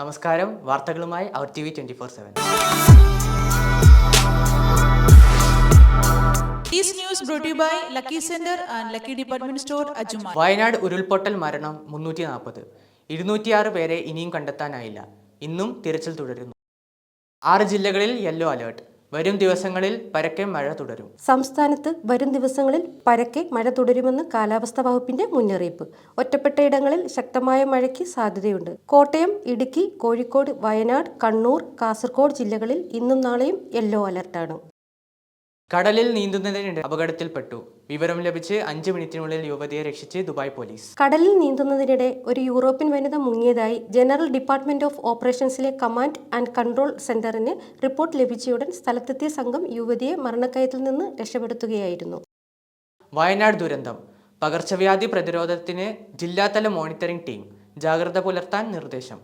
നമസ്കാരം. വാർത്തകളുമായി അവർ T V twenty four seven. Wayanad ഉരുൾപൊട്ടൽ മരണം മുന്നൂറ്റി നാൽപ്പത് ഇരുന്നൂറ്റിയാറ് പേരെ ഇനിയും കണ്ടെത്താനായില്ല. ഇന്നും തിരച്ചിൽ തുടരുന്നു. ആറ് ജില്ലകളിൽ യെല്ലോ അലേർട്ട്. വരും ദിവസങ്ങളിൽ പരക്കെ മഴ തുടരും. സംസ്ഥാനത്ത് വരും ദിവസങ്ങളിൽ പരക്കെ മഴ തുടരുമെന്ന് കാലാവസ്ഥാ വകുപ്പിന്റെ മുന്നറിയിപ്പ്. ഒറ്റപ്പെട്ട ഇടങ്ങളിൽ ശക്തമായ മഴയ്ക്ക് സാധ്യതയുണ്ട്. കോട്ടയം ഇടുക്കി കോഴിക്കോട് വയനാട് കണ്ണൂർ കാസർഗോഡ് ജില്ലകളിൽ ഇന്നും നാളെയും യെല്ലോ അലർട്ടാണ്. കടലിൽ നീന്തുന്നതിനിടെ അപകടത്തിൽപ്പെട്ടു. വിവരം ലഭിച്ച് അഞ്ച് മിനിറ്റിനുള്ളിൽ യുവതിയെ രക്ഷിച്ച് ദുബായ് പോലീസ്. കടലിൽ നീന്തുന്നതിനിടെ ഒരു യൂറോപ്യൻ വനിത മുങ്ങിയതായി ജനറൽ ഡിപ്പാർട്ട്മെന്റ് ഓഫ് ഓപ്പറേഷൻസിലെ കമാൻഡ് ആൻഡ് കൺട്രോൾ സെന്ററിന് റിപ്പോർട്ട് ലഭിച്ചയുടൻ സ്ഥലത്തെത്തിയ സംഘം യുവതിയെ മരണക്കയത്തിൽ നിന്ന് രക്ഷപ്പെടുത്തുകയായിരുന്നു. വയനാട് ദുരന്തം. പകർച്ചവ്യാധി പ്രതിരോധത്തിന് ജില്ലാതല മോണിറ്ററിംഗ് ടീം ജാഗ്രത പുലർത്താൻ നിർദ്ദേശം.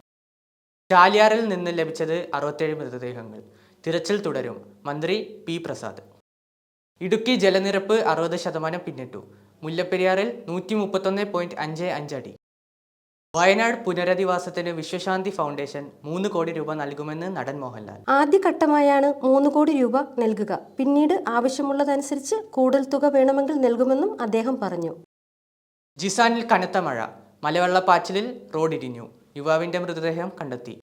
ചാലിയാറിൽ നിന്ന് ലഭിച്ചത് അറുപത്തേഴ് മൃതദേഹങ്ങൾ. തിരച്ചിൽ തുടരും. മന്ത്രി പി പ്രസാദ്. ഇടുക്കി ജലനിരപ്പ് അറുപത് ശതമാനം പിന്നിട്ടു. മുല്ലപ്പെരിയാറിൽ നൂറ്റി മുപ്പത്തൊന്ന് പോയിന്റ് അഞ്ച് അഞ്ചടി വയനാട് പുനരധിവാസത്തിന് വിശ്വശാന്തി ഫൗണ്ടേഷൻ മൂന്ന് കോടി രൂപ നൽകുമെന്ന് നടൻ മോഹൻലാൽ. ആദ്യഘട്ടമായാണ് മൂന്ന് കോടി രൂപ നൽകുക. പിന്നീട് ആവശ്യമുള്ളതനുസരിച്ച് കൂടുതൽ തുക വേണമെങ്കിൽ നൽകുമെന്നും അദ്ദേഹം പറഞ്ഞു. ജിസാനിൽ കനത്ത മഴ. മലവെള്ളപ്പാച്ചിലിൽ റോഡിടിഞ്ഞു. യുവാവിന്റെ മൃതദേഹം കണ്ടെത്തി.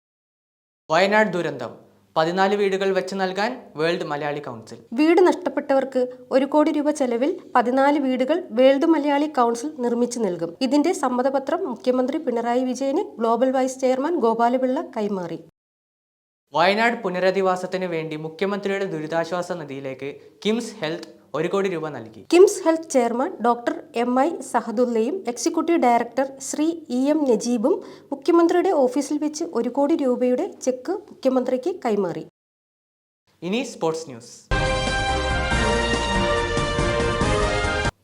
വയനാട് ദുരന്തം. പതിനാല് വീടുകൾ വെച്ച് നൽകാൻ വേൾഡ് മലയാളി കൗൺസിൽ. വീട് നഷ്ടപ്പെട്ടവർക്ക് ഒരു കോടി രൂപ ചെലവിൽ പതിനാല് വീടുകൾ വേൾഡ് മലയാളി കൗൺസിൽ നിർമ്മിച്ചു നൽകും. ഇതിന്റെ സമ്മതപത്രം മുഖ്യമന്ത്രി പിണറായി വിജയന് ഗ്ലോബൽ വൈസ് ചെയർമാൻ ഗോപാലപിള്ള കൈമാറി. വയനാട് പുനരധിവാസത്തിന് വേണ്ടി മുഖ്യമന്ത്രിയുടെ ദുരിതാശ്വാസ നിധിയിലേക്ക് കിംസ് ഹെൽത്ത് ഒരു കോടി രൂപ നൽകി. KIMS health chairman doctor M I സഹദുല്ലയും executive director Shri E M നജീബും മുഖ്യമന്ത്രിയുടെ ഓഫീസിൽ വെച്ച് ഒരു കോടി രൂപയുടെ ചെക്ക് മുഖ്യമന്ത്രിക്ക് കൈമാറി. ഇനി സ്പോർട്സ് ന്യൂസ്.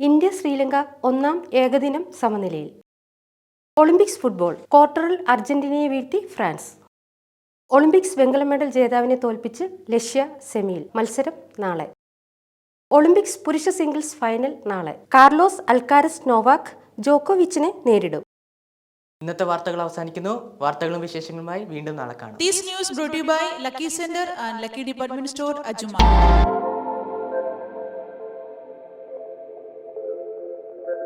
ഇന്ത്യ ശ്രീലങ്ക ഒന്നാം ഏകദിനം സമനിലയിൽ. ഒളിമ്പിക്സ് ഫുട്ബോൾ ക്വാർട്ടറിൽ അർജന്റീനയെ വീഴ്ത്തി ഫ്രാൻസ്. ഒളിമ്പിക്സ് വെങ്കല മെഡൽ ജേതാവിനെ തോൽപ്പിച്ച് ലഷ്യ സെമിയിൽ മത്സരം നാളെ. ഒളിമ്പിക്സ് പുരുഷ സിംഗിൾസ് ഫൈനൽ നാളെ. കാർലോസ് അൽക്കാരസ് നോവാക് ജോക്കോവിച്ചിനെ നേരിടും. ഇന്നത്തെ വാർത്തകൾ അവസാനിക്കുന്നു. വാർത്തകളും വിശേഷങ്ങളുമായി വീണ്ടും നാളെ കാണാം. This news brought to you by Lucky Center and Lucky Department Store, Ajuman.